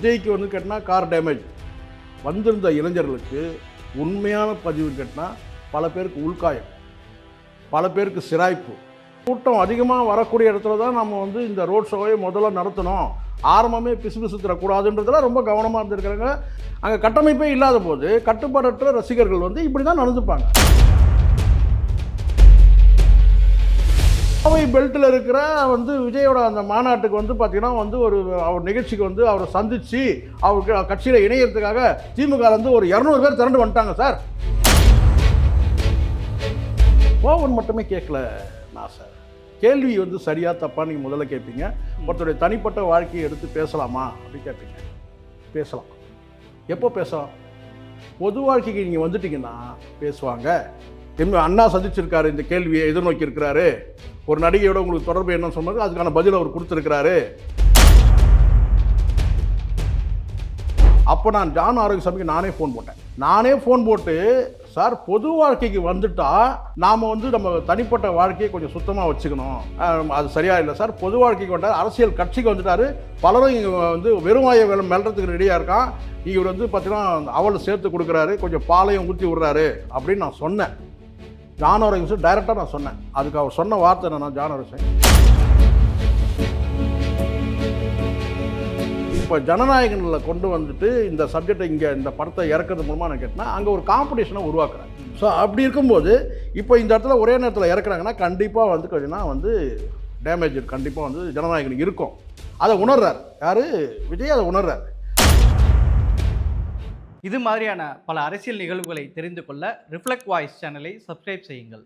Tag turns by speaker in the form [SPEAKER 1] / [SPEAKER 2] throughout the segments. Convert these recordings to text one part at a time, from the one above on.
[SPEAKER 1] விஜய்க்கு வந்து கேட்டினா car damage வந்திருந்த இளைஞர்களுக்கு உண்மையான பதிவு கேட்டினா பல பேருக்கு உள்காயம் பல பேருக்கு சிராய்ப்பு. கூட்டம் அதிகமாக வரக்கூடிய இடத்துல தான் நம்ம வந்து இந்த ரோட் ஷோவை முதல்ல நடத்தணும். ஆரம்பமே பிசுபிசு தரக்கூடாதுன்றதுல ரொம்ப கவனமாக இருந்திருக்கிறாங்க. அங்கே கட்டமைப்பே இல்லாத போது கட்டுப்பாடற்ற ரசிகர்கள் வந்து இப்படி தான் நடந்துப்பாங்க. கோவை பெல்ட்டில் இருக்கிற வந்து விஜயோட அந்த மாநாட்டுக்கு வந்து பார்த்தீங்கன்னா வந்து ஒரு அவர் நிகழ்ச்சிக்கு வந்து அவரை சந்தித்து அவருக்கு கட்சியில் இணையறதுக்காக திமுக வந்து ஒரு இரநூறு பேர் திரண்டு வந்துட்டாங்க சார் கோவன் மட்டுமே கேட்கல நான் சார் கேள்வி வந்து சரியா தப்பா நீங்கள் முதல்ல கேட்பீங்க ஒருத்தருடைய தனிப்பட்ட வாழ்க்கையை எடுத்து பேசலாமா அப்படின்னு கேட்பீங்க பேசலாம். எப்போ பேசலாம்? பொது வாழ்க்கைக்கு நீங்கள் வந்துட்டீங்கன்னா பேசுவாங்க. எம் அண்ணா சந்திச்சிருக்காரு இந்த கேள்வியை எதிர்நோக்கி இருக்கிறாரு ஒரு நடிகையோட உங்களுக்கு தொடர்பு என்ன சொன்னது அதுக்கான பதில் அவர் கொடுத்துருக்கிறாரு. அப்போ நான் ஜான் ஆரோக்கியசாமிக்கு நானே ஃபோன் போட்டேன். நானே ஃபோன் போட்டு சார் பொது வாழ்க்கைக்கு வந்துட்டா நாம் வந்து நம்ம தனிப்பட்ட வாழ்க்கையை கொஞ்சம் சுத்தமாக வச்சுக்கணும். அது சரியா இல்லை சார் பொது வாழ்க்கைக்கு வந்தார் அரசியல் கட்சிக்கு வந்துட்டாரு. பலரும் இங்கே வந்து வெறுமாய வேலை மெல்றதுக்கு ரெடியாக இருக்கான். இவர் வந்து பார்த்தீங்கன்னா அவள் சேர்த்து கொடுக்குறாரு. கொஞ்சம் பாலையும் ஊற்றி விடுறாரு. அப்படின்னு நான் சொன்னேன். ஜான் ஆரோக்கியம் டைரெக்டாக நான் சொன்னேன். அதுக்கு அவர் சொன்ன வார்த்தை என்னன்னா ஜான் ஆரோக்கியம் இப்போ ஜனநாயகனில் கொண்டு வந்துட்டு இந்த சப்ஜெக்டை இங்கே இந்த படத்தை இறக்குறது மூலமாக நான் கேட்டேன்னா அங்கே ஒரு காம்படிஷனை உருவாக்குறேன் ஸோ அப்படி இருக்கும்போது இப்போ இந்த இடத்துல ஒரே நேரத்தில் இறக்குறாங்கன்னா கண்டிப்பாக வந்து கொஞ்சம்னா வந்து டேமேஜ் கண்டிப்பாக வந்து ஜனநாயகன் இருக்கும். அதை உணர்றார். யார்? விஜய் அதை உணர்றாரு.
[SPEAKER 2] இது மாதிரியான பல அரசியல் நிகழ்வுகளை தெரிந்து கொள்ள ரிஃப்ளெக்ட் வாய்ஸ் சேனலை சப்ஸ்கிரைப் செய்யுங்கள்.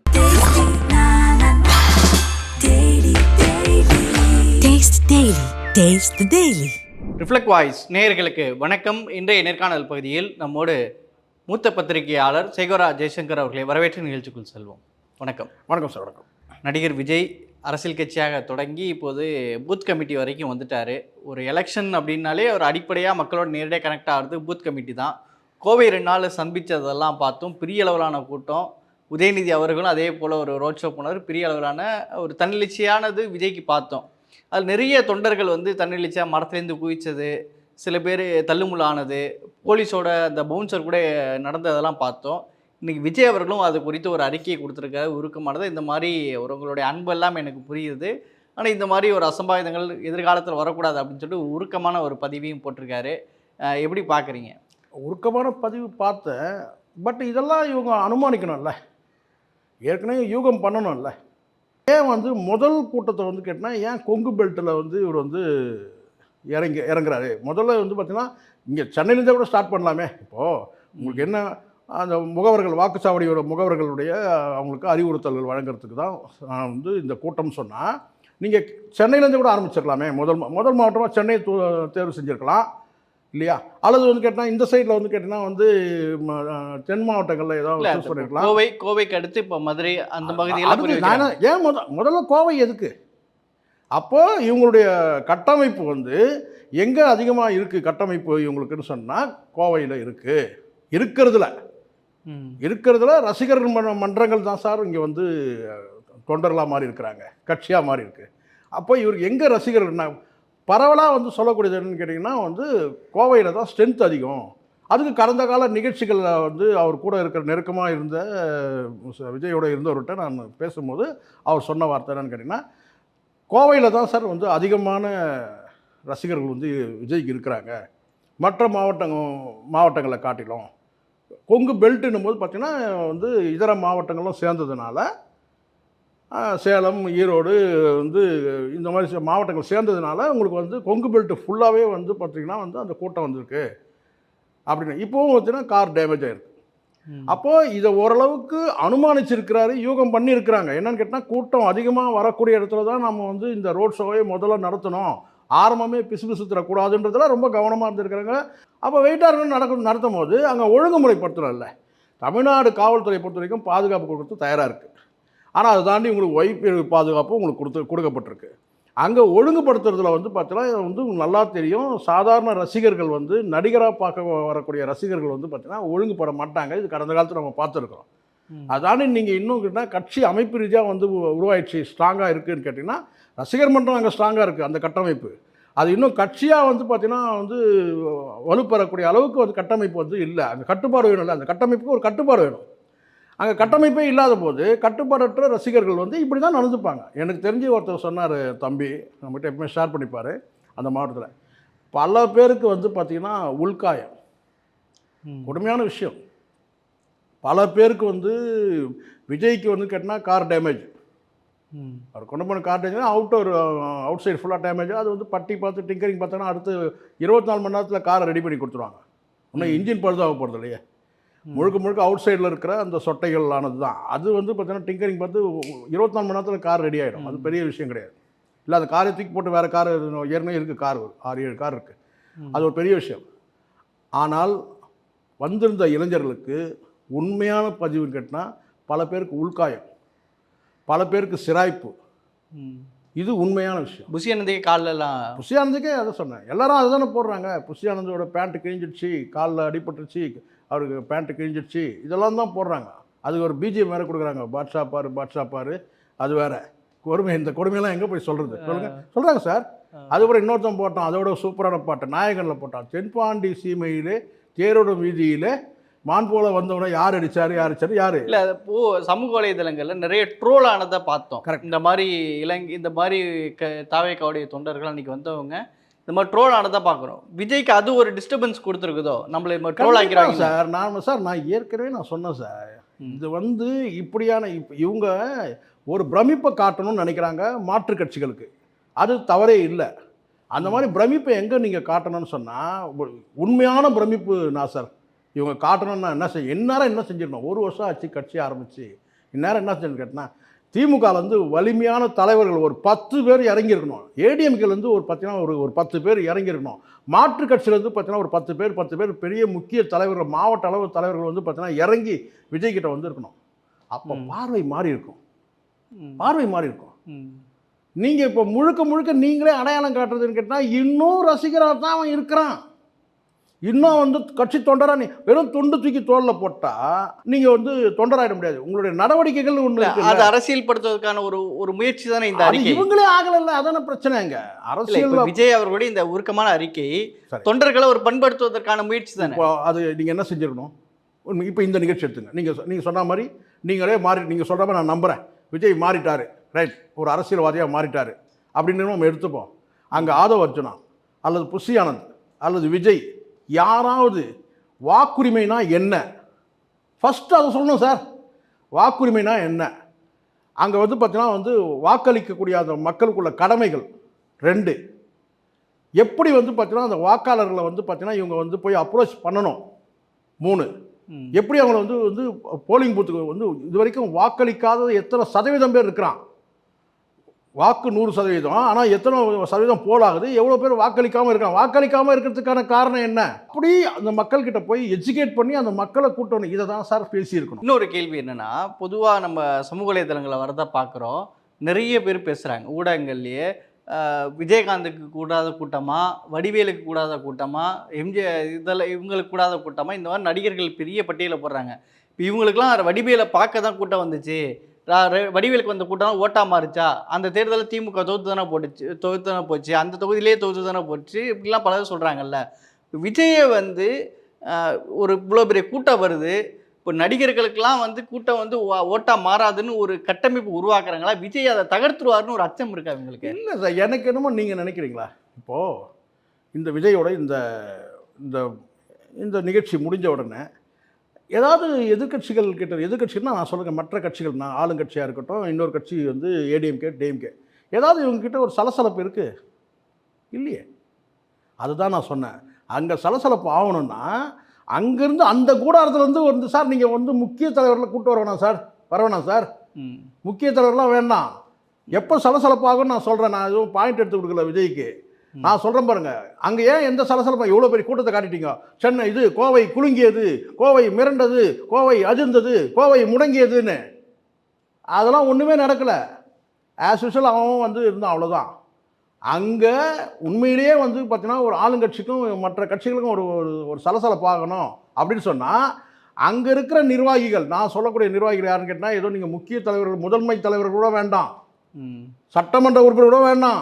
[SPEAKER 2] ரிஃப்ளெக்ட் வாய்ஸ் நேயர்களுக்கு வணக்கம். இன்றைய நேர்காணல் பகுதியில் நம்மோடு மூத்த பத்திரிகையாளர் சேகோரா ஜெய்சங்கர் அவர்களை வரவேற்று நிகழ்ச்சிக்குள் செல்வோம். வணக்கம்.
[SPEAKER 1] வணக்கம் சார் வணக்கம்.
[SPEAKER 2] நடிகர் விஜய் அரசியல் கட்சியாக தொடங்கி இப்போது பூத் கமிட்டி வரைக்கும் வந்துட்டார். ஒரு எலெக்ஷன் அப்படின்னாலே ஒரு அடிப்படையாக மக்களோட நேரடியாக கனெக்ட் ஆகிறது பூத் கமிட்டி தான். கோவை ரெண்டு நாள் சந்தித்ததெல்லாம் பார்த்தோம் பெரிய அளவிலான கூட்டம். உதயநிதி அவர்களும் அதே போல் ஒரு ரோட் ஷோ போனார். பெரிய அளவிலான ஒரு தன்னெழுச்சியானது விஜய்க்கு பார்த்தோம். அது நிறைய தொண்டர்கள் வந்து தன்னெழுச்சியாக மரத்துலேருந்து குவிச்சது சில பேர் தள்ளுமுள்ளானது போலீஸோட அந்த பவுன்சர் கூட நடந்ததெல்லாம் பார்த்தோம். இன்னைக்கு விஜய் அவர்களும் அது குறித்து ஒரு அறிக்கையை கொடுத்துருக்காரு. உருக்கமானது. இந்த மாதிரி ஒரு உங்களுடைய அன்பெல்லாம் எனக்கு புரியுது. ஆனால் இந்த மாதிரி ஒரு அசம்பாவிதங்கள் எதிர்காலத்தில் வரக்கூடாது அப்படின்னு சொல்லிட்டு ஒரு உருக்கமான ஒரு பதிவையும் போட்டிருக்காரு. எப்படி பார்க்குறீங்க?
[SPEAKER 1] உருக்கமான பதிவு பார்த்தேன் பட் இதெல்லாம் இவங்க அனுமானிக்கணும்ல. ஏற்கனவே யூகம் பண்ணணும்ல. ஏன் வந்து முதல் கூட்டத்தை வந்து கேட்டால் ஏன் கொங்கு பெல்ட்டில் வந்து இவர் வந்து இறங்கி இறங்குறாரு? முதல்ல வந்து பார்த்தீங்கன்னா இங்கே சென்னையிலேருந்தே கூட ஸ்டார்ட் பண்ணலாமே. இப்போது உங்களுக்கு என்ன அந்த முகவர்கள் வாக்குச்சாவடியோட முகவர்களுடைய அவங்களுக்கு அறிவுறுத்தல்கள் வழங்குறதுக்கு தான் நான் வந்து இந்த கூட்டம் சொன்னால் நீங்கள் சென்னையிலேருந்து கூட ஆரம்பிச்சிருக்கலாமே. முதல் முதல் மாவட்டமாக சென்னை தேர்வு செஞ்சுருக்கலாம். இல்லையா? அல்லது வந்து கேட்டால் இந்த சைடில் வந்து கேட்டிங்கன்னா வந்து தென் மாவட்டங்களில் ஏதாவது சூஸ் பண்ணிருக்கலாம்.
[SPEAKER 2] கோவை கோவைக்கு அடுத்து இப்போ மதுரை அந்த புரிய
[SPEAKER 1] நான் ஏன் முத முதல்ல கோவை எதுக்கு? அப்போ இவங்களுடைய கட்டமைப்பு வந்து எங்கே அதிகமாக இருக்குது கட்டமைப்பு இவங்களுக்குன்னு சொன்னால் கோவையில் இருக்குது இருக்கிறதுல. இருக்கிறதுல ரசிகர்கள் மன்ற மன்றங்கள் தான் சார் இங்கே வந்து தொண்டர்களாக மாறி இருக்கிறாங்க கட்சியாக மாறி இருக்கு அப்போ இவருக்கு எங்கே ரசிகர்கள்னா பரவலாக வந்து சொல்லக்கூடியது என்னன்னு கேட்டிங்கன்னா வந்து கோவையில் தான் ஸ்ட்ரென்த் அதிகம். அதுக்கு கடந்த கால நிகழ்ச்சிகளில் வந்து அவர் கூட இருக்கிற நெருக்கமாக இருந்த விஜயோட இருந்தவர்கிட்ட நான் பேசும்போது அவர் சொன்ன வார்த்தை என்னன்னு கேட்டிங்கன்னா கோவையில் தான் சார் வந்து அதிகமான ரசிகர்கள் வந்து விஜய்க்கு இருக்கிறாங்க. மற்ற மாவட்டங்க மாவட்டங்களை காட்டிலும். கொங்கு பெல்ட்டுன்னும் போது பார்த்திங்கன்னா வந்து இதர மாவட்டங்களும் சேர்ந்ததுனால சேலம் ஈரோடு வந்து இந்த மாதிரி மாவட்டங்கள் சேர்ந்ததுனால உங்களுக்கு வந்து கொங்கு பெல்ட் ஃபுல்லாகவே வந்து பார்த்தீங்கன்னா வந்து அந்த கூட்டம் வந்திருக்கு. அப்படின்னு. இப்போவும் பார்த்தீங்கன்னா கார் டேமேஜ் ஆயிருக்கு.
[SPEAKER 2] ம்.
[SPEAKER 1] அப்போது இதை ஓரளவுக்கு அனுமானிச்சிருக்கிறாரு யூகம் பண்ணியிருக்கிறாங்க. என்னன்னு கேட்டால் கூட்டம் அதிகமாக வரக்கூடிய இடத்துல தான் நம்ம வந்து இந்த ரோட் ஷோவை முதல்ல நடத்தணும். ஆரம்பமே பிசு பிசு தரக்கூடாதுன்றதுல ரொம்ப கவனமாக இருந்திருக்கிறாங்க. அப்போ வெயிட்டார்கள் நடக்கும் நடத்தும் போது அங்கே ஒழுங்குமுறைப்படுத்தணும்ல தமிழ்நாடு காவல்துறை பொறுத்த வரைக்கும் பாதுகாப்பு கொடுத்து தயாராக இருக்குது ஆனால் அதை தாண்டி உங்களுக்கு ஒய்பியல் பாதுகாப்பு உங்களுக்கு கொடுத்து கொடுக்கப்பட்டிருக்கு. அங்கே ஒழுங்குபடுத்துறதுல வந்து பார்த்தீங்கன்னா வந்து உங்களுக்கு நல்லா தெரியும். சாதாரண ரசிகர்கள் வந்து நடிகராக பார்க்க வரக்கூடிய ரசிகர்கள் வந்து பார்த்தீங்கன்னா ஒழுங்குபட மாட்டாங்க. இது கடந்த காலத்தில் நம்ம பார்த்துருக்கோம்
[SPEAKER 2] ம்.
[SPEAKER 1] அதாண்டி நீங்கள் இன்னும் கேட்டால் கட்சி அமைப்பு ரீதியாக வந்து உருவாயிடுச்சு ஸ்ட்ராங்காக இருக்குன்னு கேட்டிங்கன்னா ரசிகர் மன்றம் அங்கே ஸ்ட்ராங்காக இருக்குது அந்த கட்டமைப்பு. அது இன்னும் கட்சியாக வந்து பார்த்தீங்கன்னா வந்து வலுப்பெறக்கூடிய அளவுக்கு வந்து கட்டமைப்பு வந்து இல்லை. அங்கே கட்டுப்பாடு வேணும்ல அந்த கட்டமைப்புக்கு ஒரு கட்டுப்பாடு வேணும். அங்கே கட்டமைப்பே இல்லாத போது கட்டுப்பாடற்ற ரசிகர்கள் வந்து இப்படி தான் நடந்துப்பாங்க. எனக்கு தெரிஞ்சு ஒருத்தர் சொன்னார் தம்பி நம்மகிட்ட எப்பவுமே ஷேர் பண்ணிப்பார் அந்த மாவட்டத்தில். பல பேருக்கு வந்து பார்த்திங்கன்னா உள்காயம். கொடுமையான விஷயம். பல பேருக்கு வந்து விஜய்க்கு வந்து கேட்டால் கார் டேமேஜ். அவர் கொண்டு போன car damage outer outside ஃபுல்லாக டேமேஜ் அது வந்து பட்டி பார்த்து டிங்கரிங் பார்த்தோன்னா அடுத்து இருபத்தி நாலு மணி நேரத்தில் காரை ரெடி பண்ணி கொடுத்துருவாங்க. இன்னும் இன்ஜின் பழுதாக போகிறது இல்லையே முழுக்க முழுக்க அவுட் சைடில் இருக்கிற அந்த சொட்டைகள் ஆனது தான் அது வந்து பார்த்தீங்கன்னா டிங்கரிங் பார்த்து இருபத்தி நாலு மணி நேரத்தில் கார் ரெடி ஆகிடும் அது பெரிய விஷயம் கிடையாது. இல்லை அந்த காரை தூக்கி போட்டு வேறு கார் ஏற்கனவே இருக்குது கார் ஆறு ஏழு கார் இருக்குது அது ஒரு பெரிய விஷயம். ஆனால் வந்திருந்த இளைஞர்களுக்கு உண்மையான பதிவுன்னு கேட்டால் பல பேருக்கு உள்காயம் பல பேருக்கு சிராய்ப்பு. இது உண்மையான விஷயம்.
[SPEAKER 2] புஷி அனந்தைக்கு கால்லலாம்
[SPEAKER 1] புஷி ஆனந்துக்கே அதை சொன்னேன். எல்லாரும் அதை தானே போடுறாங்க. புஷி ஆனந்தோட பேண்ட்டு கிழிஞ்சிடுச்சு காலில் அடிபட்டுருச்சு அவருக்கு பேண்ட்டு கிழிஞ்சிடுச்சு. இதெல்லாம் தான் போடுறாங்க. அதுக்கு ஒரு பிஜிஎம் வேறு கொடுக்குறாங்க. பாட்ஷா பாரு பாட்ஷா பாரு. அது வேற. கொடுமை இந்த கொடுமையெல்லாம் எங்கே போய் சொல்கிறது சொல்லுங்க. சொல்கிறாங்க சார். அதுக்கப்புறம் இன்னொருத்தன் போட்டான். அதோட சூப்பரான பாட்டு நாயகனில் போட்டான். தென்பாண்டி சீமையிலே தேரோட வீதியிலே மான் போல வந்தவனை யார் அடிச்சாரு யார் அடிச்சாரு யார்?
[SPEAKER 2] இல்ல இப்போ சமூக வலைதளங்கள்ல நிறைய ட்ரோல் ஆனதை பார்த்தோம்.
[SPEAKER 1] Correct.
[SPEAKER 2] இந்த மாதிரி இலங்கை இந்த மாதிரி க தாவேக்காவுடைய தொண்டர்கள் அன்னைக்கு வந்தவங்க இந்த மாதிரி ட்ரோல் ஆனதை பார்க்குறோம். விஜய்க்கு அது ஒரு டிஸ்டர்பன்ஸ் கொடுத்துருக்குதோ? நம்மள இந்த ட்ரோல் ஆக்கிறாங்க
[SPEAKER 1] சார். நான் சார் நான் ஏற்கனவே நான் சொன்னேன் சார். இது வந்து இப்படியான இப் இவங்க ஒரு பிரமிப்பை காட்டணும்னு நினைக்கிறாங்க மாற்று கட்சிகளுக்கு. அது தவறே இல்லை. அந்த மாதிரி பிரமிப்பை எங்கே நீங்கள் காட்டணும்னு சொன்னால் உண்மையான பிரமிப்பு நான் சார் இவங்க காட்டணும்னா என்ன செய் எந்நேரம் என்ன செஞ்சிடணும்? ஒரு வருஷம் ஆச்சு கட்சி ஆரம்பிச்சு. இந்நேரம் என்ன செஞ்சு கேட்டினா திமுகலேருந்து வலிமையான தலைவர்கள் ஒரு பத்து பேர் இறங்கியிருக்கணும் ஏடிஎம்கேலேருந்து ஒரு பார்த்தீங்கன்னா ஒரு ஒரு பத்து பேர் இறங்கியிருக்கணும் மாற்று கட்சியிலேருந்து பார்த்தீங்கன்னா ஒரு பத்து பேர் பத்து பேர் பெரிய முக்கிய தலைவர்கள் மாவட்ட அளவு தலைவர்கள் வந்து பார்த்தீங்கன்னா இறங்கி விஜய் கிட்ட வந்திருக்கணும் அப்போ. பார்வை மாறி இருக்கும். பார்வை மாறி இருக்கும். நீங்கள் இப்போ முழுக்க முழுக்க நீங்களே அடையாளம் காட்டுறதுன்னு கேட்டால் இன்னும் ரசிகராக தான் அவன் இருக்கிறான் இன்னும் வந்து கட்சி தொண்டரா நீ வெறும் தொண்டு தூக்கி தோளில் போட்டால் நீங்கள் வந்து தொண்டராயிட முடியாது. உங்களுடைய நடவடிக்கைகள் ஒன்று.
[SPEAKER 2] அது அரசியல் படுத்துவதற்கான ஒரு ஒரு முயற்சி தானே இந்த
[SPEAKER 1] அது
[SPEAKER 2] அறிக்கை.
[SPEAKER 1] இவங்களே ஆகலைல்ல அதான பிரச்சனைங்க அரசியல்
[SPEAKER 2] விஜய் அவர்களுடைய இந்த உருக்கமான அறிக்கை. தொண்டர்களை ஒரு பண்படுத்துவதற்கான முயற்சி தானே.
[SPEAKER 1] இப்போ அது நீங்கள் என்ன செஞ்சிருக்கணும்? இப்போ இந்த நிகழ்ச்சி எடுத்துங்க. நீங்கள் நீங்கள் சொன்ன மாதிரி நீங்களே மாறி நீங்கள் சொல்கிற மாதிரி நான் நம்புகிறேன் விஜய் மாறிட்டாரு. ரைட் ஒரு அரசியல்வாதியாக மாறிட்டாரு. அப்படின்னு நம்ம எடுத்துப்போம். அங்கே ஆதவ அர்ஜுனா அல்லது புஷி ஆனந்த் அல்லது விஜய் யாராவது வாக்குரிமைனா என்ன? ஃபஸ்ட்டு அதை சொல்லணும் சார் வாக்குரிமைனா என்ன? அங்கே வந்து பார்த்தீங்கன்னா வந்து வாக்களிக்கக்கூடிய அந்த மக்களுக்குள்ள கடமைகள் ரெண்டு. எப்படி வந்து பார்த்தீங்கன்னா அந்த வாக்காளர்களை வந்து பார்த்தீங்கன்னா இவங்க வந்து போய் அப்ரோச் பண்ணணும்? மூணு. எப்படி அவங்கள வந்து வந்து போலிங் பூத்துக்கு வந்து இது வரைக்கும் வாக்களிக்காத எத்தனை சதவீதம் பேர் இருக்கிறான்? வாக்கு நூறு சதவீதம் ஆனால் எத்தனை சதவீதம் போலாகுது எவ்வளோ பேர் வாக்களிக்காமல் இருக்காங்க. வாக்களிக்காமல் இருக்கிறதுக்கான காரணம் என்ன? அப்படி அந்த மக்கள்கிட்ட போய் எஜுகேட் பண்ணி அந்த மக்களை கூட்டணும் இதை தான் சார் பேசியிருக்கணும்.
[SPEAKER 2] இன்னொரு கேள்வி என்னென்னா பொதுவாக நம்ம சமூக வலைதளங்களை வரதா பார்க்குறோம் நிறைய பேர் பேசுகிறாங்க ஊடகங்கள்லேயே விஜயகாந்துக்கு கூடாத கூட்டமாக வடிவேலுக்கு கூடாத கூட்டமாக எம்ஜி இதெல்லாம் இவங்களுக்கு கூடாத கூட்டமாக இந்த மாதிரி நடிகர்கள் பெரிய பட்டியலை போடுறாங்க. இப்போ இவங்களுக்குலாம் வடிவேலை பார்க்க தான் கூட்டம் வந்துச்சு. வடிவேலுக்கு வந்த கூட்டம் ஓட்டா மாறுச்சா? அந்த தேர்தலில் திமுக தொகுத்து தானே போட்டுச்சு தொகுத்து தானே போச்சு. அந்த தொகுதியிலே தொகுத்து தானே போச்சு. இப்படிலாம் பலரும் சொல்கிறாங்கல்ல விஜயை வந்து ஒரு இவ்வளோ பெரிய கூட்டம் வருது. இப்போ நடிகர்களுக்கெல்லாம் வந்து கூட்டம் வந்து ஓட்டா மாறாதுன்னு ஒரு கட்டமைப்பு உருவாக்குறாங்களா? விஜய் அதை தகர்த்துருவாருன்னு ஒரு அச்சம் இருக்கா அவங்களுக்கு
[SPEAKER 1] இல்லை சார் எனக்கு என்னமோ நீங்கள் நினைக்கிறீங்களா? இப்போது இந்த விஜயோட இந்த இந்த இந்த நிகழ்ச்சி முடிஞ்ச உடனே ஏதாவது எதிர்க்கட்சிகள் கிட்ட எதிர்க்கட்சிகள்னா நான் சொல்லுங்கள் மற்ற கட்சிகள் நான் ஆளுங்கட்சியாக இருக்கட்டும் இன்னொரு கட்சி வந்து ஏடிஎம்கே டிஎம்கே ஏதாவது இவங்ககிட்ட ஒரு சலசலப்பு இருக்குது இல்லையே. அதுதான் நான் சொன்னேன். அங்கே சலசலப்பு ஆகணும்னா அங்கேருந்து அந்த கூடாரத்துலேருந்து வந்து சார் நீங்கள் வந்து முக்கிய தலைவர்களை கூட்டு வர வேணாம் சார். வர வேணாம் சார். முக்கிய தலைவர்லாம் வேண்டாம் எப்போ சலசலப்பாகும்னு நான் சொல்கிறேன் நான் எதுவும் பாயிண்ட் எடுத்து கொடுக்கல விஜய்க்கு. நான் சொல்கிறேன் பாருங்க. அங்கே ஏன் எந்த சலசலப்பா எவ்வளோ பெரிய கூட்டத்தை காட்டிட்டீங்க? சென்னை இது கோவை குலுங்கியது கோவை மிரண்டது கோவை அதிர்ந்தது கோவை முடங்கியதுன்னு. அதெல்லாம் ஒன்றுமே நடக்கலை. ஆஸ் யூஷுவல் அவன் வந்து இருந்தான் அவ்வளோதான் அங்கே உண்மையிலேயே வந்து பார்த்தீங்கன்னா ஒரு ஆளுங்கட்சிக்கும் மற்ற கட்சிகளுக்கும் ஒரு ஒரு ஒரு சலசலப்பாகணும் அப்படின்னு சொன்னால் அங்கே இருக்கிற நிர்வாகிகள் நான் சொல்லக்கூடிய நிர்வாகிகள் யாருன்னு கேட்டால் ஏதோ நீங்கள் முக்கிய தலைவர்கள் முதன்மை தலைவர்கள் கூட வேண்டாம். சட்டமன்ற உறுப்பினர் கூட வேண்டாம்.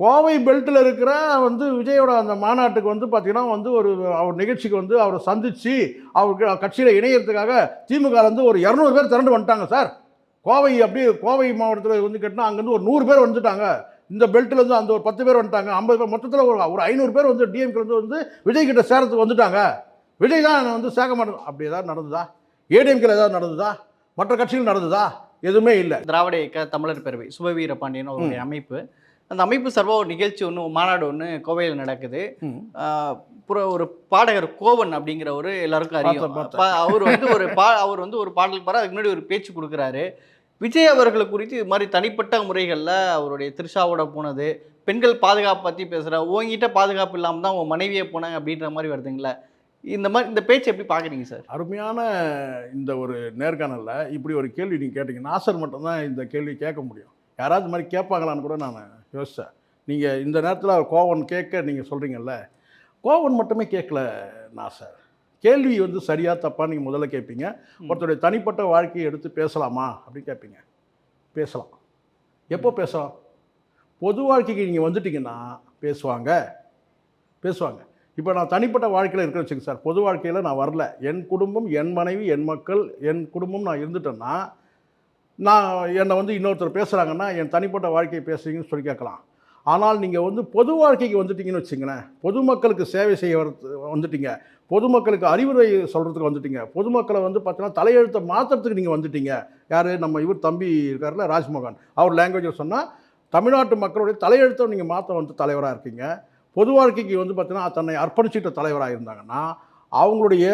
[SPEAKER 1] கோவை பெல்ட்டில் இருக்கிற வந்து விஜயோட அந்த மாநாட்டுக்கு வந்து பார்த்தீங்கன்னா வந்து ஒரு அவர் நிகழ்ச்சிக்கு வந்து அவரை சந்தித்து அவருக்கு கட்சியில் இணையறதுக்காக திமுக வந்து ஒரு இரநூறு பேர் திரண்டு வந்துட்டாங்க சார். கோவை அப்படியே கோவை மாவட்டத்தில் வந்து கேட்டால் அங்கேருந்து ஒரு நூறு பேர் வந்துட்டாங்க. இந்த பெல்ட்டில் இருந்து அந்த ஒரு பத்து பேர் வந்துட்டாங்க. ஐம்பது பேர் மொத்தத்தில் ஒரு ஒரு ஐநூறு பேர் வந்து டிஎம்கே வந்து விஜய் கிட்ட சேரத்துக்கு வந்துட்டாங்க. விஜய் தான் வந்து சேர்க்க மாட்டேன். அப்படி ஏதாவது நடந்ததா? ஏடிஎம்கேல ஏதாவது நடந்ததா? மற்ற கட்சிகள் நடந்ததா? எதுவுமே இல்லை.
[SPEAKER 2] திராவிட இயக்க தமிழர் பேரவை சுபவீர பாண்டியன் ஒரு அமைப்பு. அந்த அமைப்பு சார்பாக ஒரு நிகழ்ச்சி ஒன்று மாநாடு ஒன்று கோவையில் நடக்குது. புற- ஒரு பாடகர் கோவன் அப்படிங்கிற ஒரு எல்லாருக்கும் அறியும். அவர் வந்து ஒரு பா அவர் வந்து ஒரு பாடல் பாரு அதுக்கு முன்னாடி ஒரு பேச்சு கொடுக்குறாரு. விஜய் அவர்களை குறித்து இது மாதிரி தனிப்பட்ட முறைகளில் அவருடைய திருஷாவோட போனது பெண்கள் பாதுகாப்பு பற்றி பேசுகிற உங்ககிட்ட பாதுகாப்பு இல்லாமல் தான் உன் மனைவியை போனாங்க அப்படின்ற மாதிரி வருதுங்களா. இந்த மாதிரி இந்த பேச்சு எப்படி பார்க்குறீங்க சார்?
[SPEAKER 1] அருமையான இந்த ஒரு நேர்காணலில் இப்படி ஒரு கேள்வி நீங்கள் கேட்டீங்க. நாசர் மட்டும்தான் இந்த கேள்வி கேட்க முடியும். யாராவது மாதிரி கேட்பாங்களான்னு கூட நான் யோசித்தேன் நீங்கள் இந்த நேரத்தில் கோவன் கேட்க நீங்கள் சொல்கிறீங்கல்ல கோவன் மட்டுமே கேட்கல நாசர் கேள்வி வந்து சரியா தப்பா நீங்கள் முதல்ல கேட்பீங்க. ஒருத்தருடைய தனிப்பட்ட வாழ்க்கையை எடுத்து பேசலாமா அப்படின்னு கேட்பீங்க. பேசலாம். எப்போ பேசலாம்? பொது வாழ்க்கைக்கு நீங்கள் வந்துட்டீங்கன்னா பேசுவாங்க. பேசுவாங்க. இப்போ நான் தனிப்பட்ட வாழ்க்கையில் இருக்கிற வச்சுங்க சார். பொது வாழ்க்கையில் நான் வரல. என் குடும்பம் என் மனைவி என் மக்கள் என் குடும்பம் நான் இருந்துட்டேன்னா நான் என்னை வந்து இன்னொருத்தர் பேசுகிறாங்கன்னா என் தனிப்பட்ட வாழ்க்கையை பேசுகிறீங்கன்னு சொல்லி கேட்கலாம். ஆனால் நீங்கள் வந்து பொது வாழ்க்கைக்கு வந்துட்டீங்கன்னு வச்சுங்களேன் பொதுமக்களுக்கு சேவை செய்ய வரது வந்துட்டீங்க பொதுமக்களுக்கு அறிவுரை சொல்கிறதுக்கு வந்துட்டீங்க. பொதுமக்களை வந்து பார்த்தீங்கன்னா தலையெழுத்தை மாற்றுறதுக்கு நீங்கள் வந்துட்டீங்க. யார்? நம்ம இவர் தம்பி இருக்கார்ல ராஜ்மோகன். அவர் லாங்குவேஜில் சொன்னால் தமிழ்நாட்டு மக்களுடைய தலையெழுத்தை நீங்கள் மாற்ற வந்து தலைவராக இருக்கீங்க. பொது வாழ்க்கைக்கு வந்து பார்த்தீங்கன்னா தன்னை அர்ப்பணிச்சிட்ட தலைவராக இருந்தாங்கன்னா அவங்களுடைய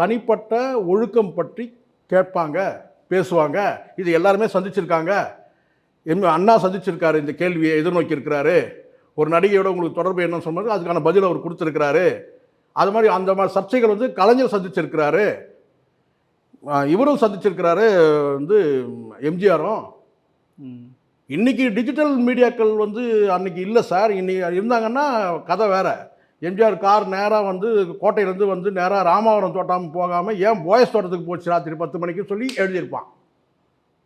[SPEAKER 1] தனிப்பட்ட ஒழுக்கம் பற்றி கேட்பாங்க. பேசுவாங்க. இது எல்லாருமே சந்திச்சிருக்காங்க. எம் அண்ணா சந்திச்சிருக்காரு இந்த கேள்வியை எதிர்நோக்கி இருக்கிறாரு ஒரு நடிகையோட உங்களுக்கு தொடர்பு என்னன்னு சொன்னாங்க அதுக்கான பதில் அவர் கொடுத்துருக்கிறாரு. அது மாதிரி அந்த மாதிரி சர்ச்சைகள் வந்து கலைஞர் சந்திச்சிருக்கிறாரு. இவரும் சந்திச்சிருக்கிறாரு வந்து எம்ஜிஆரும்.
[SPEAKER 2] ம்.
[SPEAKER 1] இன்னைக்கு டிஜிட்டல் மீடியாக்கள் வந்து அன்னைக்கு இல்லை சார். இன்னைக்கு இருந்தாங்கன்னா கதை வேற. எம்ஜிஆர் கார் நேராக வந்து கோட்டையிலேருந்து வந்து நேராக ராமாவரம் தோட்டம் போகாமல் ஏன் போயஸ் தோட்டத்துக்கு போச்சு ராத்திரி பத்து மணிக்கு சொல்லி எழுதியிருப்பான்.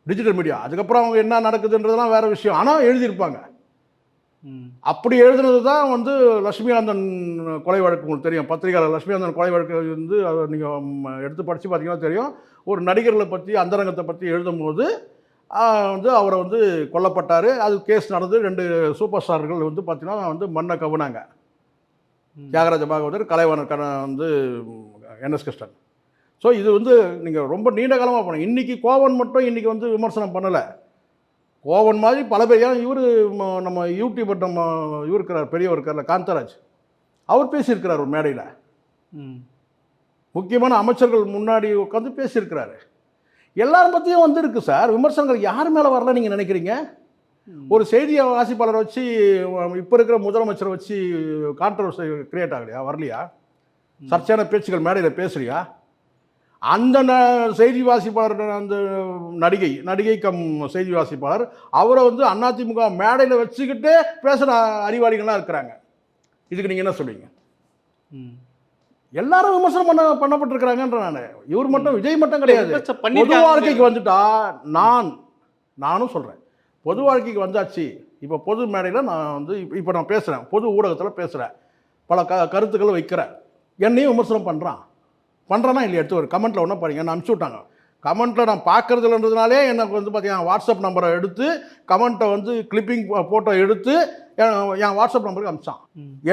[SPEAKER 1] டிஜிட்டல் மீடியா அதுக்கப்புறம் அவங்க என்ன நடக்குதுன்றதெல்லாம் வேற விஷயம். ஆனால் எழுதியிருப்பாங்க. அப்படி எழுதுனது தான் வந்து லட்சுமிகாந்தன் கொலை வழக்கு உங்களுக்கு தெரியும். பத்திரிகையாளர் லட்சுமிகாந்தன் கொலை வழக்கு வந்து அதை நீங்கள் எடுத்து படித்து பார்த்தீங்கன்னா தெரியும். ஒரு நடிகர்களை பற்றி அந்தரங்கத்தை பற்றி எழுதும்போது வந்து அவரை வந்து கொல்லப்பட்டார். அது கேஸ் நடந்து ரெண்டு சூப்பர் ஸ்டார்கள் வந்து பார்த்தீங்கன்னா வந்து மண்ணை கவுனாங்க. தியாகராஜ பாகவதர் கலைவாணர் வந்து என்எஸ் கிருஷ்ணன். ஸோ இது வந்து நீங்கள் ரொம்ப நீண்ட காலமாக போனோம் இன்றைக்கி கோவன் மட்டும் இன்றைக்கி வந்து விமர்சனம் பண்ணலை. கோவன் மாதிரி பல பேர் ஏன் இவர் நம்ம யூடியூபர் நம்ம இவர் இருக்கிறார் பெரியவர் இருக்கார்ல காந்தராஜ். அவர் பேசியிருக்கிறார் ஒரு மேடையில்.
[SPEAKER 2] ம்.
[SPEAKER 1] முக்கியமான அமைச்சர்கள் முன்னாடி உட்காந்து பேசியிருக்கிறாரு. எல்லாரும் பற்றியும் வந்து இருக்கு சார். விமர்சனங்கள் யார் மேலே வரல நீங்கள் நினைக்கிறீங்க. ஒரு செய்தியை வாசிப்பாளரை வச்சு இப்போ இருக்கிற முதலமைச்சரை வச்சு கான்ட்ரவர்சி கிரியேட் ஆகலையா வரலையா? சர்ச்சையான பேச்சுக்கள் மேடையில் பேசுறியா? அந்த ந- செய்தி வாசிப்பாளர் அந்த நடிகை நடிகை கம் செய்தி வாசிப்பாளர் அவரை வந்து அதிமுக மேடையில் வச்சுக்கிட்டு பேசுகிற அறிவாளிகள்லாம் இருக்கிறாங்க. இதுக்கு நீங்கள் என்ன சொல்லுவீங்க எல்லாரும் விமர்சனம் பண்ண பண்ணப்பட்டிருக்கிறாங்கன்ற நான். இவர் மட்டும் விஜய் மட்டும் கிடையாது. பொது. வாழ்க்கைக்கு வந்துட்டா நான் நானும் சொல்கிறேன் பொது வாழ்க்கைக்கு வந்தாச்சு. இப்போ பொது மேடையில் நான் வந்து இப்போ நான் பேசுகிறேன் பொது ஊடகத்தில் பேசுகிறேன் பல க கருத்துக்களை வைக்கிறேன். என்னையும் விமர்சனம் பண்ணுறான் பண்ணுறானா இல்லையா? எடுத்து ஒரு கமெண்ட்டில் ஒன்றா பாருங்க. என்ன அனுப்பிச்சி விட்டாங்க. கமெண்ட்டில் நான் பார்க்கறதுலன்றதுனாலே எனக்கு வந்து பார்த்தீங்கன்னா வாட்ஸ்அப் நம்பரை எடுத்து கமெண்ட்டை வந்து கிளிப்பிங் ஃபோட்டோ எடுத்து என் வாட்ஸ்அப் நம்பருக்கு அனுப்பிச்சான்.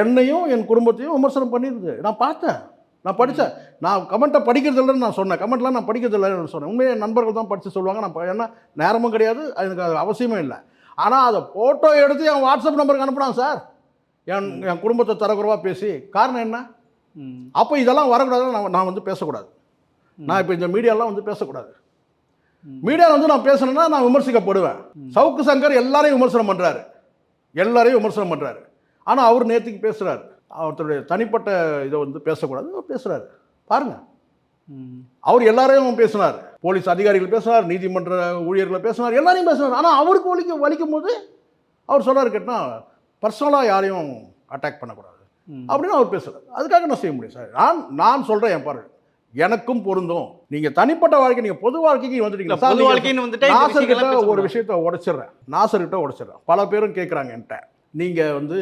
[SPEAKER 1] என்னையும் என் குடும்பத்தையும் விமர்சனம் பண்ணியிருந்தது நான் பார்த்தேன். நான் படித்தேன் நான் கமெண்ட்டை படிக்கிறது இல்லைன்னு நான் சொன்னேன். கமெண்ட்லாம் நான் படிக்கிறது இல்லைன்னு சொன்னேன். உண்மையை நண்பர்கள் தான் படித்து சொல்லுவாங்க. நான் ஏன்னா நேரமும் கிடையாது. எனக்கு அது அவசியமும் இல்லை. ஆனால் அதை ஃபோட்டோ எடுத்து என் வாட்ஸ்அப் நம்பருக்கு அனுப்புனான் சார். என் என் குடும்பத்தை தரக்குறவா பேசி. காரணம் என்ன? அப்போ இதெல்லாம் வரக்கூடாதுன்னு நான் நான் வந்து பேசக்கூடாது. நான் இப்போ இந்த மீடியாலாம் வந்து பேசக்கூடாது. மீடியாவில் வந்து நான் பேசணும்னா நான் விமர்சிக்கப்படுவேன். சவுக்கு சங்கர் எல்லாரையும் விமர்சனம் பண்ணுறாரு எல்லாரையும் விமர்சனம் பண்ணுறாரு ஆனால் அவர் நேற்றுக்கு பேசுகிறாரு அவருடைய தனிப்பட்ட இதை வந்து பேசக்கூடாது. அவர் பேசுகிறாரு பாருங்க.
[SPEAKER 2] ம்.
[SPEAKER 1] அவர் எல்லாரையும் பேசினார். போலீஸ் அதிகாரிகள் பேசினார் நீதிமன்ற ஊழியர்களை பேசினார் எல்லாரையும் பேசினார். ஆனால் அவருக்கு வலிக்க வலிக்கும் போது அவர் சொல்றாரு கேட்டா பர்சனலாக யாரையும் அட்டாக் பண்ணக்கூடாது. அப்படின்னு அவர் பேசுறாரு. அதுக்காக நான் செய்ய முடியும் சார். நான் நான் சொல்கிறேன் என் பாரு எனக்கும் பொருந்தும். நீங்கள் தனிப்பட்ட வாழ்க்கை நீங்கள் பொது வாழ்க்கைக்கு
[SPEAKER 2] இல்ல,
[SPEAKER 1] வந்துட்டீங்க சார்,
[SPEAKER 2] பொது
[SPEAKER 1] நீங்க
[SPEAKER 2] வாழ்க்கைன்னு வந்துட்டா இந்த
[SPEAKER 1] நாசர்
[SPEAKER 2] விஷயங்கள்லாம்
[SPEAKER 1] கிட்ட ஒரு. விஷயத்த உடைச்சிடுறேன். நாசர் கிட்ட உடைச்சிடுறேன். பல பேரும் கேட்குறாங்க என்கிட்ட. நீங்கள் வந்து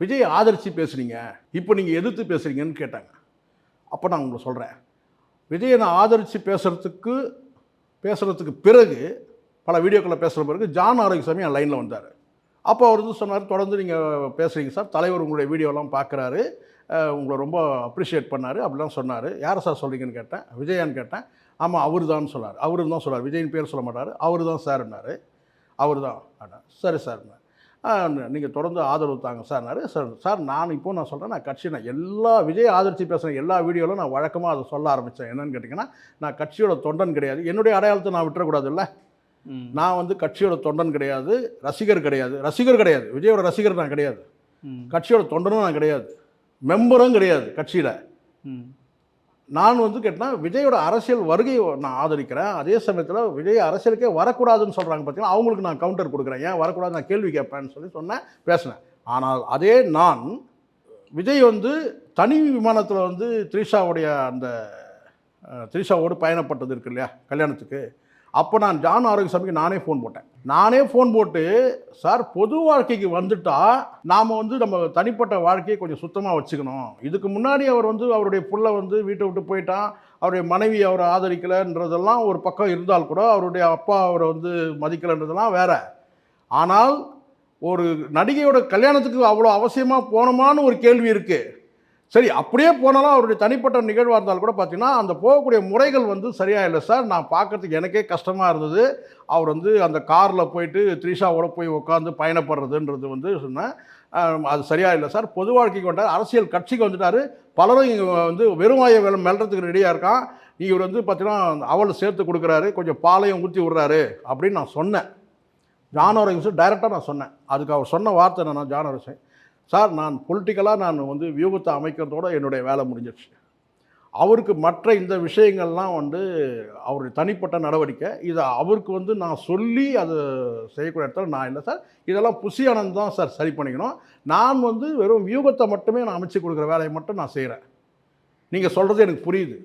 [SPEAKER 1] விஜய் ஆதரித்து பேசுனீங்க இப்போ நீங்கள் எதிர்த்து பேசுகிறீங்கன்னு கேட்டாங்க. அப்போ நான் உங்களை சொல்கிறேன் விஜயை நான் ஆதரித்து பேசுகிறதுக்கு பேசுகிறதுக்கு பிறகு பல வீடியோக்களை பேசுகிற பிறகு ஜான் ஆரோக்கியசாமி என் லைனில் வந்தார். அப்போ அவர் வந்து சொன்னார் தொடர்ந்து நீங்கள் பேசுகிறீங்க சார். தலைவர் உங்களுடைய வீடியோலாம் பார்க்குறாரு உங்களை ரொம்ப அப்ரிஷியேட் பண்ணார். அப்படிலாம் சொன்னார். யாரை சார் சொல்கிறீங்கன்னு கேட்டேன். விஜயான்னு கேட்டேன். ஆமாம் அவர் தான் சொன்னார். அவரு தான் சொன்னார். விஜயின் பேர் சொல்ல மாட்டார். அவர் தான் சார்னார் அவர் தான் சரி சார். நீங்கள் தொடர்ந்து ஆதரவு தாங்க. சார்னாரு சார் சார் நான் இப்போ நான் சொல்கிறேன் நான் கட்சி நான் எல்லா விஜய் ஆதரித்து பேசுகிற எல்லா வீடியோவிலும் நான் வழக்கமாக அதை சொல்ல ஆரம்பித்தேன் என்னன்னு கேட்டிங்கன்னா நான் கட்சியோட தொண்டன் கிடையாது. என்னுடைய அடையாளத்தை நான் விட்டுறக்கூடாதுல்ல
[SPEAKER 2] ம்.
[SPEAKER 1] நான் வந்து கட்சியோட தொண்டன் கிடையாது ரசிகர் கிடையாது. ரசிகர் கிடையாது. விஜயோட ரசிகர் நான் கிடையாது. கட்சியோட தொண்டனும் நான் கிடையாது. மெம்பரும் கிடையாது கட்சியில். நான் வந்து கேட்டால் விஜயோட அரசியல் வருகையை நான் ஆதரிக்கிறேன். அதே சமயத்தில் விஜய் அரசியலுக்கே வரக்கூடாதுன்னு சொல்கிறாங்க பார்த்தீங்கன்னா அவங்களுக்கு நான் கவுண்டர் கொடுக்குறேன். ஏன் வரக்கூடாது நான் கேள்வி கேட்பேன்னு சொல்லி சொன்னேன் பேசினேன். ஆனால் அதே நான் விஜய் வந்து தனி விமானத்தில் வந்து த்ரிஷாவுடைய அந்த த்ரிஷாவோடு பயணப்பட்டது இருக்கு இல்லையா? கல்யாணத்துக்கு. அப்போ நான் ஜான் ஆரோக்கிய சபைக்கு நானே ஃபோன் போட்டேன். நானே ஃபோன் போட்டு சார் பொது வாழ்க்கைக்கு வந்துட்டா நாம் வந்து நம்ம தனிப்பட்ட வாழ்க்கையை கொஞ்சம் சுத்தமாக வச்சுக்கணும். இதுக்கு முன்னாடி அவர் வந்து அவருடைய புள்ள வந்து வீட்டை விட்டு போயிட்டான். அவருடைய மனைவி அவரை ஆதரிக்கலைன்றதெல்லாம் ஒரு பக்கம் இருந்தால் கூட அவருடைய அப்பா அவரை வந்து மதிக்கலைன்றதெல்லாம் வேற. ஆனால் ஒரு நடிகையோட கல்யாணத்துக்கு அவ்வளோ அவசியமாக போனோமான்னு ஒரு கேள்வி இருக்குது சரி அப்படியே போனாலும் அவருடைய தனிப்பட்ட நிகழ்வாக இருந்தாலும் கூட பார்த்தீங்கன்னா அந்த போகக்கூடிய முறைகள் வந்து சரியாக இல்லை சார். நான் பார்க்கறதுக்கு எனக்கே கஷ்டமாக இருந்தது. அவர் வந்து அந்த காரில் போயிட்டு த்ரிஷாவோட போய் உட்காந்து பயணப்படுறதுன்றது வந்து சொன்னேன். அது சரியாக இல்லை சார். பொது வாழ்க்கைக்கு வந்தார் அரசியல் கட்சிக்கு வந்துட்டார். பலரும் இங்கே வந்து வெறுமாய வேலை மெல்றதுக்கு ரெடியாக இருக்கான். இவர் வந்து பார்த்தீங்கன்னா அவளை சேர்த்து கொடுக்குறாரு. கொஞ்சம் பாலையும் ஊற்றி விடுறாரு அப்படின்னு நான் சொன்னேன். ஜான் டைரெக்டாக நான் சொன்னேன். அதுக்கு அவர் சொன்ன வார்த்தை நான் ஜானவரசன் சார் நான் பொலிட்டிக்கலாக நான் வந்து வியூகத்தை அமைக்கிறதோட என்னுடைய வேலை முடிஞ்சிடுச்சு அவருக்கு மற்ற இந்த விஷயங்கள்லாம் வந்து அவருடைய தனிப்பட்ட நடவடிக்கை. இதை அவருக்கு வந்து நான் சொல்லி அது செய்யக்கூடிய இடத்துல நான் இல்லை சார். இதெல்லாம் புசியானந்த் தான் சார் சரி பண்ணிக்கணும். நான் வந்து வெறும் வியூகத்தை மட்டுமே நான் அமைச்சு கொடுக்குற வேலையை மட்டும் நான் செய்கிறேன் நீங்கள் சொல்கிறது எனக்கு புரியுது.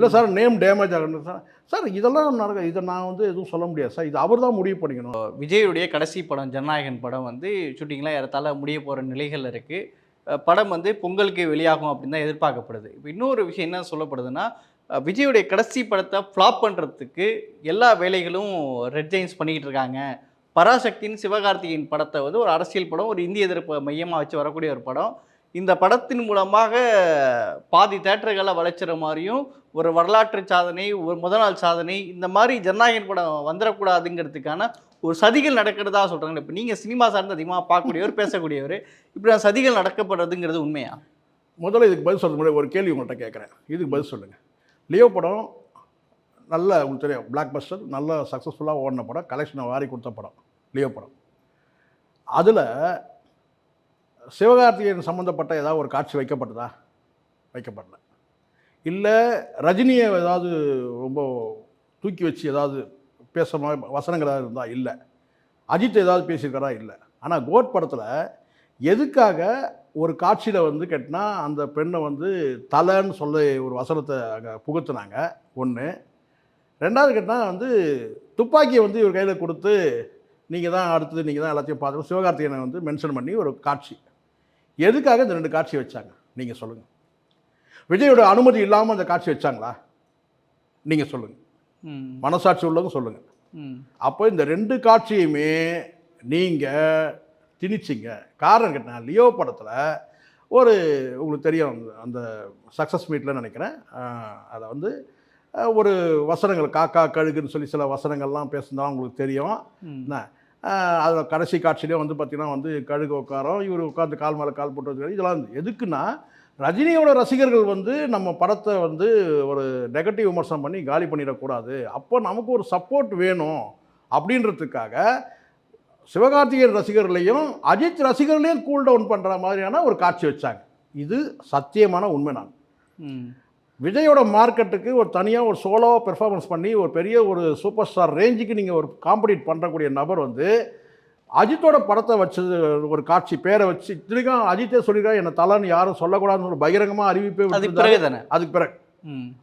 [SPEAKER 1] இல்லை சார் நேம் டேமேஜ் ஆகணும் சார் சார் இதெல்லாம் நடக்க இதை நான் வந்து எதுவும் சொல்ல முடியாது. சார் இது அவர் தான் முடிவு பண்ணிக்கணும்.
[SPEAKER 2] விஜயுடைய கடைசி படம் ஜனநாயகன் படம் வந்து ஷூட்டிங்லாம் ஏறத்தாழ முடிய போகிற நிலைகள் இருக்குது படம் வந்து பொங்கலுக்கு வெளியாகும் அப்படின்னு தான் எதிர்பார்க்கப்படுது. இப்போ இன்னொரு விஷயம் என்ன சொல்லப்படுதுன்னா விஜயுடைய கடைசி படத்தை ஃப்ளாப் பண்ணுறதுக்கு எல்லா வேலைகளும் ரெட் ஜெயின்ஸ் பண்ணிக்கிட்டு இருக்காங்க. பராசக்தியின் சிவகார்த்திகேயன் படத்தை வந்து ஒரு அரசியல் படம் ஒரு இந்திய எதிர்ப்பு மையமாக வச்சு வரக்கூடிய ஒரு படம். இந்த படத்தின் மூலமாக பாதி தேட்டர்களை வளைச்சிற மாதிரியும் ஒரு வரலாற்று சாதனை ஒரு முதல் நாள் சாதனை இந்த மாதிரி ஜனநாயகன் படம் வந்துடக்கூடாதுங்கிறதுக்கான ஒரு சதிகள் நடக்கிறதா சொல்கிறாங்க இப்போ நீங்கள் சினிமா சார்ந்து அதிகமாக பார்க்கக்கூடியவர் பேசக்கூடியவர் இப்படி சதிகள் நடக்கப்படுறதுங்கிறது உண்மையா?
[SPEAKER 1] முதல்ல இதுக்கு பதில் சொல்ல முடியாது ஒரு கேள்வி உங்கள்கிட்ட கேட்குறேன். இதுக்கு பதில் சொல்லுங்கள் லியோ படம் நல்ல உங்களுக்கு தெரியும் பிளாக் பஸ்டர் நல்ல சக்ஸஸ்ஃபுல்லாக ஓடின படம் கலெக்ஷனை வாரி கொடுத்த படம் லியோ படம். அதில் சிவகார்த்திகேயன் சம்மந்தப்பட்ட ஏதாவது ஒரு காட்சி வைக்கப்பட்டதா? வைக்கப்படல. இல்லை ரஜினியை ஏதாவது ரொம்ப தூக்கி வச்சு ஏதாவது பேச வசனங்கள் ஏதாவது இருந்தால் இல்லை. அஜித் ஏதாவது பேசியிருக்காரா? இல்லை. ஆனால் கோட் படத்தில் எதுக்காக ஒரு காட்சியில் வந்து கேட்டினா அந்த பெண்ணை வந்து தலைன்னு சொல்ல ஒரு வசனத்தை அங்கே புகுத்துனாங்க. ஒன்று ரெண்டாவது கேட்டால் வந்து துப்பாக்கியை வந்து இவர் கையில் கொடுத்து நீங்கள் தான் அடுத்தது நீங்கள் தான் எல்லாத்தையும் பார்த்துக்கணும். சிவகார்த்திகேயனை வந்து மென்ஷன் பண்ணி ஒரு காட்சி. எதுக்காக இந்த ரெண்டு காட்சி வச்சாங்க? நீங்கள் சொல்லுங்கள் விஜயோட அனுமதி இல்லாமல் அந்த காட்சி வச்சாங்களா? நீங்கள் சொல்லுங்கள் மனசாட்சி உள்ளவங்க சொல்லுங்கள் அப்போ இந்த ரெண்டு காட்சியுமே நீங்கள் திணிச்சிங்க. காரணம் கேட்டால் லியோ படத்தில் ஒரு உங்களுக்கு தெரியும் அந்த- சக்ஸஸ் மீட்டில் நினைக்கிறேன். அதை வந்து ஒரு வசனங்கள் காக்கா கழுகுன்னு சொல்லி சில வசனங்கள்லாம் பேசுனதா உங்களுக்கு தெரியும். என்ன? அதில் கடைசி காட்சியிலே வந்து பார்த்திங்கன்னா வந்து கழுகு உட்காரம் இவர் உட்காந்து கால் மேலே கால் போட்டு வச்சுக்கிறாரு. இதெல்லாம் வந்து எதுக்குன்னா ரஜினியோட ரசிகர்கள் வந்து நம்ம படத்தை வந்து ஒரு நெகட்டிவ் விமர்சனம் பண்ணி காலி பண்ணிடக்கூடாது. அப்போ நமக்கு ஒரு சப்போர்ட் வேணும் அப்படின்றதுக்காக சிவகார்த்திகேயன் ரசிகர்களையும் அஜித் ரசிகர்களையும் கூல் டவுன் பண்ணுற மாதிரியான ஒரு காட்சி வச்சாங்க. இது சத்தியமான உண்மை நான். விஜயோட மார்க்கெட்டுக்கு ஒரு தனியாக ஒரு சோலோ பெர்ஃபார்மன்ஸ் பண்ணி ஒரு பெரிய ஒரு சூப்பர் ஸ்டார் ரேஞ்சுக்கு நீங்கள் ஒரு காம்படிட் பண்ணக்கூடிய நபர் வந்து அஜித்தோட படத்தை வச்சது ஒரு காட்சி பேரை வச்சு இத்தனைக்கும் அஜித்தே சொல்லியிருக்கா என்னை தலைன்னு யாரும் சொல்லக்கூடாதுன்னு ஒரு பகிரங்கமாக அறிவிப்பே
[SPEAKER 2] தானே?
[SPEAKER 1] அதுக்கு பிறகு.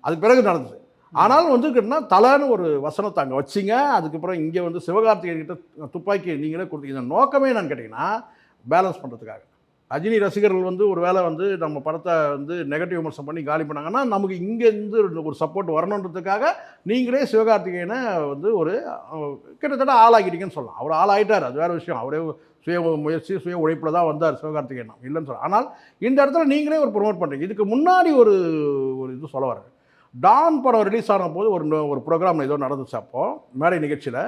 [SPEAKER 1] அதுக்கு பிறகு நடந்தது. ஆனாலும் வந்து கேட்டினா தலைன்னு ஒரு வசனத்தை அங்கே வச்சிங்க. அதுக்கப்புறம் இங்கே வந்து சிவகார்த்திகேயன் கிட்ட துப்பாக்கி நீங்களே கொடுத்தீங்க. நோக்கமே என்னன்னு கேட்டிங்கன்னா பேலன்ஸ் பண்ணுறதுக்காக ரஜினி ரசிகர்கள் வந்து ஒரு வேளை வந்து நம்ம படத்தை வந்து நெகட்டிவ் விமர்சனம் பண்ணி காலி பண்ணாங்கன்னா நமக்கு இங்கேருந்து ஒரு சப்போர்ட் வரணுன்றதுக்காக நீங்களே சிவகார்த்திகேயனை வந்து ஒரு கிட்டத்தட்ட ஆளாகிட்டீங்கன்னு சொல்லலாம். அவர் ஆளாயிட்டார். அது வேறு விஷயம். அவரே சுய முயற்சி சுய உழைப்பில் தான் வந்தார் சிவகார்த்திகேயன். இல்லைன்னு சொல்ல ஆனால் இந்த இடத்துல நீங்களே ஒரு ப்ரொமோட் பண்ணுறீங்க இதுக்கு முன்னாடி ஒரு ஒரு இது சொல்ல வரேன் டான் படம் ரிலீஸ் ஆன போது ஒரு ஒரு ப்ரோக்ராம் ஏதோ நடந்துச்சு அப்போது மேடை நிகழ்ச்சியில்.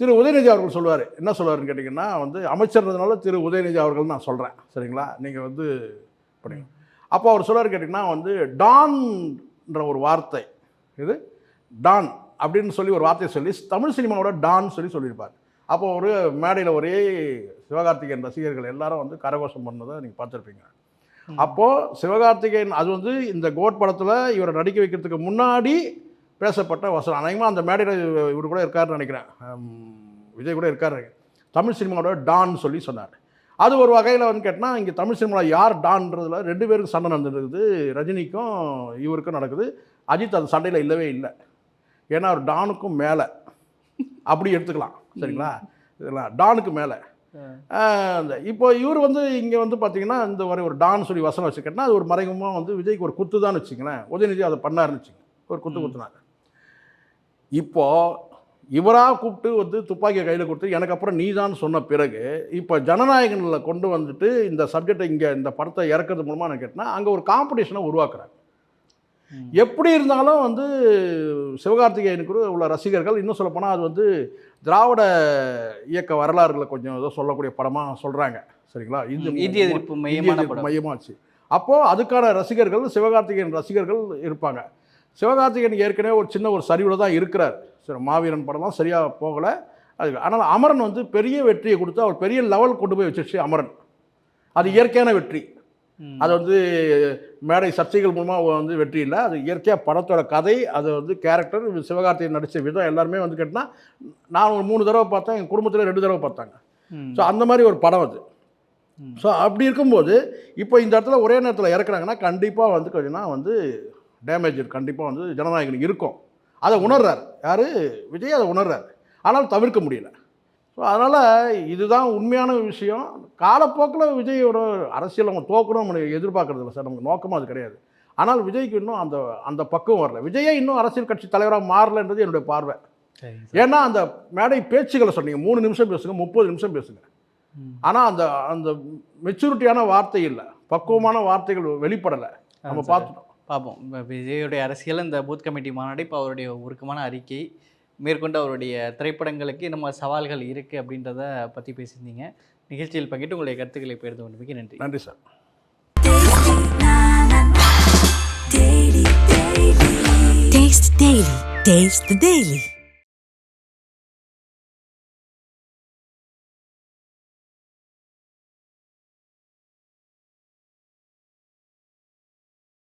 [SPEAKER 1] திரு உதயநிதி அவர்கள் சொல்லுவார். என்ன சொல்லுவாருன்னு கேட்டிங்கன்னா வந்து அமைச்சர்ன்றதுனால திரு உதயநிதி அவர்கள் நான் சொல்கிறேன் சரிங்களா? நீங்கள் வந்து பண்ணுங்க அப்போ அவர் சொல்லுவார் கேட்டிங்கன்னா வந்து டான்ன்ற ஒரு வார்த்தை. இது டான் அப்படின்னு சொல்லி ஒரு வார்த்தையை சொல்லி தமிழ் சினிமாவோட டான் சொல்லி சொல்லியிருப்பார். அப்போ ஒரு மேடையில் ஒரே சிவகார்த்திகேயன் ரசிகர்கள் எல்லாரும் வந்து கரகோஷம் பண்ணதை நீங்கள் பார்த்துருப்பீங்க. அப்போது சிவகார்த்திகேயன் அது வந்து இந்த கோட் படத்தில் இவரை நடிக்க வைக்கிறதுக்கு முன்னாடி பேசப்பட்ட வசனம். அநேகமாக அந்த மேடையில் இவர் கூட இருக்காருன்னு நினைக்கிறேன். விஜய் கூட இருக்காரு தமிழ் சினிமாவோட டான் சொல்லி சொன்னார். அது ஒரு வகையில் வந்து கேட்டால் இங்கே தமிழ் சினிமாவில் யார் டான்றதுல ரெண்டு பேருக்கு சண்டை நடந்துருக்குது. ரஜினிக்கும் இவருக்கும் நடக்குது. அஜித் அந்த சண்டையில் இல்லவே இல்லை. ஏன்னா அவர் டானுக்கும் மேலே. அப்படி எடுத்துக்கலாம். சரிங்களா? இதெல்லாம் டானுக்கு மேலே. இப்போ இவர் வந்து இங்கே வந்து பார்த்தீங்கன்னா இந்த மாதிரி ஒரு டான் சொல்லி வசனம் வச்சுக்கிட்டா அது ஒரு மறைமுகமாக வந்து விஜய்க்கு ஒரு குத்து தான் வச்சுங்களேன் உதயநிதி அதை பண்ணாருன்னு வச்சுங்க ஒரு குத்து குத்துனார். இப்போ இவராக கூப்பிட்டு வந்து துப்பாக்கியை கையில் கொடுத்து எனக்கு அப்புறம் நீ தான் சொன்ன பிறகு இப்போ ஜனநாயகனில் கொண்டு வந்துட்டு இந்த சப்ஜெக்டை இங்கே இந்த படத்தை இறக்கிறது மூலமாக நான் கேட்டேன்னா அங்கே ஒரு காம்படிஷனை உருவாக்குறாங்க. எப்படி இருந்தாலும் வந்து சிவகார்த்திகேயனுக்கு உள்ள ரசிகர்கள் இன்னும் சொல்லப்போனால் அது வந்து திராவிட இயக்க வரலாறுகளை கொஞ்சம் ஏதோ சொல்லக்கூடிய படமாக சொல்கிறாங்க சரிங்களா? இது
[SPEAKER 2] இந்திய எதிர்ப்பு மையமான படம்.
[SPEAKER 1] மையமாச்சு. அப்போது அதுக்கான ரசிகர்கள் சிவகார்த்திகேயன் ரசிகர்கள் இருப்பாங்க. சிவகார்த்திகேயன் ஏற்கனவே ஒரு சின்ன ஒரு சரிவில் தான் இருக்கிறார். சரி மாவீரன் படம்லாம் சரியாக போகலை. அது ஆனால் அமரன் வந்து பெரிய வெற்றியை கொடுத்து அவர் பெரிய லெவல் கொண்டு போய் வச்சிருச்சு அமரன். அது இயற்கையான வெற்றி. அது வந்து மேடை சர்ச்சைகள் மூலமாக வந்து வெற்றி இல்லை. அது இயற்கையாக படத்தோட கதை அது வந்து கேரக்டர் சிவகார்த்திகேயன் நடித்த விதம் எல்லாருமே வந்து கேட்டால் நான் ஒரு மூணு தடவை பார்த்தேன் என் குடும்பத்தில் ரெண்டு தடவை பார்த்தாங்க. ஸோ அந்த மாதிரி ஒரு படம் அது. ஸோ அப்படி இருக்கும்போது இப்போ இந்த இடத்துல ஒரே நேரத்தில் இறக்குறாங்கன்னா கண்டிப்பாக வந்து கொஞ்சம்னா வந்து டேமேஜ் கண்டிப்பாக வந்து ஜனநாயகனுக்கு இருக்கும். அதை உணர்றார். யார்? விஜய் அதை உணர்றார். ஆனால் தவிர்க்க முடியல. ஸோ அதனால் இதுதான் உண்மையான விஷயம். காலப்போக்கில் விஜயோட அரசியல் அவங்க தோக்கணும் நம்ம எதிர்பார்க்கறது இல்லை சார். நமக்கு நோக்கமும் அது கிடையாது. ஆனால் விஜய்க்கு இன்னும் அந்த அந்த பக்குவம் வரல. விஜயே இன்னும் அரசியல் கட்சி தலைவராக மாறலன்றது என்னுடைய பார்வை. ஏன்னா அந்த மேடை பேச்சுகளை சொன்னீங்க. மூணு நிமிஷம் பேசுங்க முப்பது நிமிஷம் பேசுங்க. ஆனால் அந்த அந்த மெச்சூரிட்டியான வார்த்தை இல்லை. பக்குவமான வார்த்தைகள் வெளிப்படலை. நம்ம. பார்த்துட்டோம்.
[SPEAKER 2] பார்ப்போம் விஜயுடைய அரசியல் இந்த பூத் கமிட்டி மாநாடு இப்போ அவருடைய உருக்கமான அறிக்கை மேற்கொண்டு அவருடைய திரைப்படங்களுக்கு நம்ம சவால்கள் இருக்குது அப்படின்றத பற்றி பேசியிருந்தீங்க நிகழ்ச்சியில் பங்கிட்டு உங்களுடைய கருத்துக்களை பகிர்ந்து கொண்டமைக்கு நன்றி
[SPEAKER 1] நன்றி sir
[SPEAKER 3] Taste the Daily. Taste the Daily.